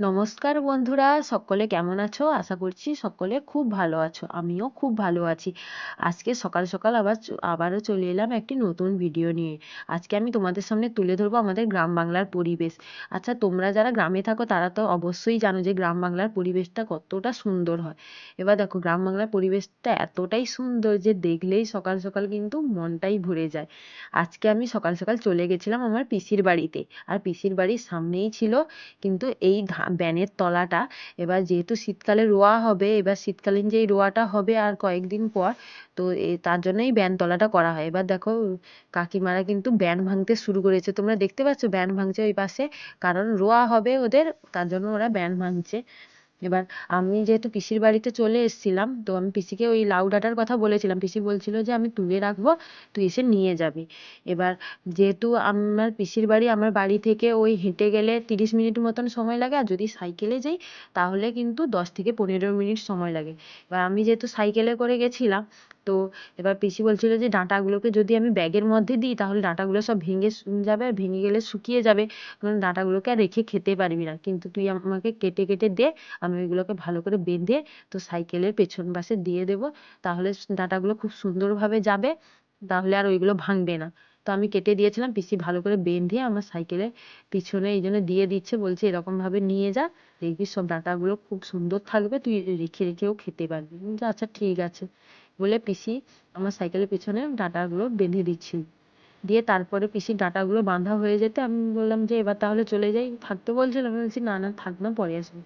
নমস্কার বন্ধুরা, সকলে কেমন আছো? আশা করছি সকলে খুব ভালো আছো। আমিও খুব ভালো আছি। আজকে সকাল সকাল আবার আবারও চলে এলাম একটি নতুন ভিডিও নিয়ে। আজকে আমি তোমাদের সামনে তুলে ধরবো আমাদের গ্রাম বাংলার পরিবেশ। আচ্ছা তোমরা যারা গ্রামে থাকো, তারা তো অবশ্যই জানো যে গ্রাম বাংলার পরিবেশটা কতটা সুন্দর হয়। এবার দেখো, গ্রাম বাংলার পরিবেশটা এতটাই সুন্দর যে দেখলেই সকাল সকাল কিন্তু মনটাই ভরে যায়। আজকে আমি সকাল সকাল চলে গেছিলাম আমার পিসির বাড়িতে। আর পিসির বাড়ির সামনেই ছিল কিন্তু এই ব্যানের তলাটা। এবার যেহেতু শীতকালে রোয়া হবে, এবার শীতকালীন যেই রোয়াটা হবে আর কয়েকদিন পর, তো তার জন্যই ব্যান তলাটা করা হয়। এবার দেখো, কাকিমারা কিন্তু ব্যান ভাঙতে শুরু করেছে। তোমরা দেখতে পাচ্ছ ব্যান ভাঙছে ওই পাশে, কারণ রোয়া হবে ওদের, তার জন্য ওরা ব্যান ভাঙছে। এবার আমি যেহেতু পিসির বাড়িতে চলে এসেছিলাম, তো আমি পিসিকে ওই লাউ ডাঁটার কথা বলেছিলাম। পিসি বলছিল যে, আমি তুলে রাখব, তুই এসে নিয়ে যাবি। এবার যেহেতু আমার পিসির বাড়ি আমার বাড়ি থেকে ওই হেঁটে গেলে তিরিশ মিনিট মতন সময় লাগে, আর যদি সাইকেলে যাই, তাহলে কিন্তু দশ থেকে পনেরো মিনিট সময় লাগে। এবার আমি যেহেতু সাইকেলে করে গেছিলাম তো এবার পিসি বলছিল যে ডাঁটাগুলোকে যদি আমি ব্যাগের মধ্যে দিই, তাহলে ডাঁটাগুলো সব ভেঙে যাবে আর ভেঙে গেলে শুকিয়ে যাবে। ডাঁটাগুলোকে আর রেখে খেতে পারবি না। কিন্তু তুই আমাকে কেটে কেটে দে, আমি ওইগুলোকে ভালো করে বেঁধে তো সাইকেলের পেছন পাশে দিয়ে দেবো। তাহলে ডাঁটাগুলো খুব সুন্দরভাবে যাবে, তাহলে আর ওইগুলো ভাঙবে না। তো আমি কেটে দিয়েছিলাম, পিসি ভালো করে বেঁধে আমার সাইকেলের পিছনে এই জন্য দিয়ে দিচ্ছে, বলছে এরকমভাবে নিয়ে যা, দেখবি সব ডাঁটাগুলো খুব সুন্দর থাকবে, তুই রেখে, রেখেও খেতে পারবি। আচ্ছা ঠিক আছে। বলে পিসি, আমার সাইকেলের পিছনে ডাঁটাগুলো বেঁধে দিচ্ছিল দিয়ে তারপরে পিসির ডাঁটাগুলো বাঁধা হয়ে যেতে আমি বললাম যে, এবার তাহলে চলে যাই। থাকতে বলছিল আমি বলছি, না না, থাক না, পরে আসব।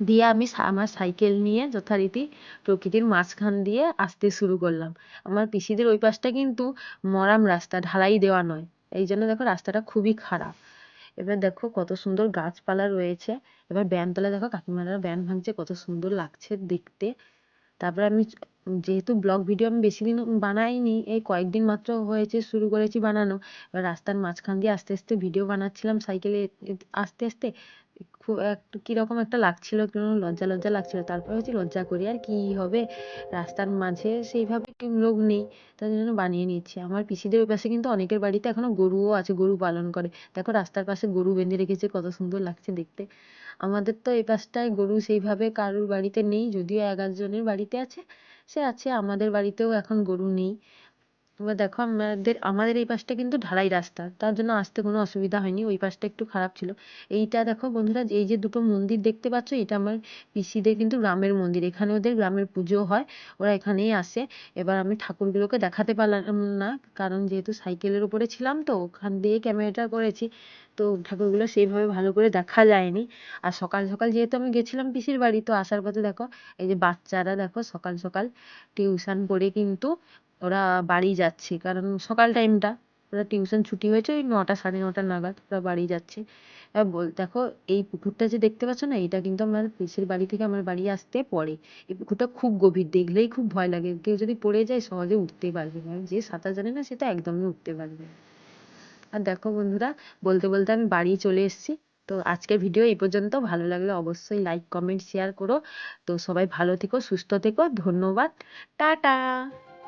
দিয়ে আমি আমার সাইকেল নিয়ে যথারীতি প্রকৃতির মাঝখান দিয়ে আসতে শুরু করলাম। আমার পিসিদের ওই পাশটা কিন্তু মরাম রাস্তা, ঢালাই দেওয়া নয়। এই জন্য দেখো রাস্তাটা খুবই খারাপ। এবার দেখো কত সুন্দর গাছপালা রয়েছে। এবার ব্যানতলা, দেখো কাকিমারা ব্যান ভাঙছে, কত সুন্দর লাগছে দেখতে। তারপরে আমি যেহেতু ব্লগ ভিডিও আমি বেশি দিন বানাইনি, এই কয়েকদিন মাত্র হয়েছে শুরু করেছি বানানো। এবার রাস্তার মাঝখান দিয়ে আস্তে আস্তে ভিডিও বানাচ্ছিলাম সাইকেলে, আস্তে আস্তে খুব একটা কীরকম একটা লাগছিল কেন লজ্জা লজ্জা লাগছিল। তারপরে হচ্ছে লজ্জা করি আর কি হবে। রাস্তার মাঝে সেইভাবে লোক নেই, তার জন্য বানিয়ে নিচ্ছি। আমার পিসিদের ওই পাশে কিন্তু অনেকের বাড়িতে এখনও গরুও আছে, গরু পালন করে। দেখো রাস্তার পাশে গরু বেঁধে রেখেছে, কত সুন্দর লাগছে দেখতে। আমাদের তো এই পাশটায় গরু সেইভাবে কারোর বাড়িতে নেই, যদিও এক আধজনের বাড়িতে আছে, সে আছে, আমাদের বাড়িতেও এখন গরু নেই। এবার দেখো আমাদের আমাদের এই পাশটা কিন্তু ঢালাই রাস্তা, তার জন্য আসতে কোনো অসুবিধা হয়নি, ওই পাশটা একটু খারাপ ছিল। এইটা দেখো বন্ধুরা এই যে দুটো মন্দির দেখতে পাচ্ছ, এটা আমার পিসিদের কিন্তু গ্রামের মন্দির, এখানে ওদের গ্রামের পুজো হয়, ওরা এখানেই আসে। এবার আমি ঠাকুরগুলোকে দেখাতে পারলাম না, কারণ যেহেতু সাইকেলের উপরে ছিলাম তো, ওখান দিয়ে ক্যামেরাটা করেছি, তো ঠাকুরগুলো সেইভাবে ভালো করে দেখা যায়নি। আর সকাল সকাল যেহেতু আমি গেছিলাম পিসির বাড়ি, তো আসার পথে দেখো, এই যে বাচ্চারা দেখো সকাল সকাল টিউশন পড়ে কিন্তু ওরা বাড়ি যাচ্ছে, কারণ সকাল টাইমটা ওরা টিউশন ছুটি হয়েছে ওই নটা, সাড়ে নটা নাগাদ ওরা বাড়ি যাচ্ছে। এবার বল, দেখো, এই পুকুরটা যে দেখতে পাচ্ছ না, এটা কিন্তু আমার পিসির বাড়ি থেকে আমার বাড়ি আসতে পড়ে। এই পুকুরটা খুব গভীর, দেখলেই খুব ভয় লাগে। কেউ যদি পড়ে যায়, সহজে উঠতে পারবে না। যে সাঁতার জানে না, সে তো একদমই উঠতে পারবে না। আর দেখো বন্ধুরা, বলতে বলতে আমি বাড়ি চলে এসেছি। তো আজকের ভিডিও এই পর্যন্ত। ভালো লাগলে অবশ্যই লাইক কমেন্ট শেয়ার করো। তো সবাই ভালো থেকো, সুস্থ থেকো। ধন্যবাদ। টাটা!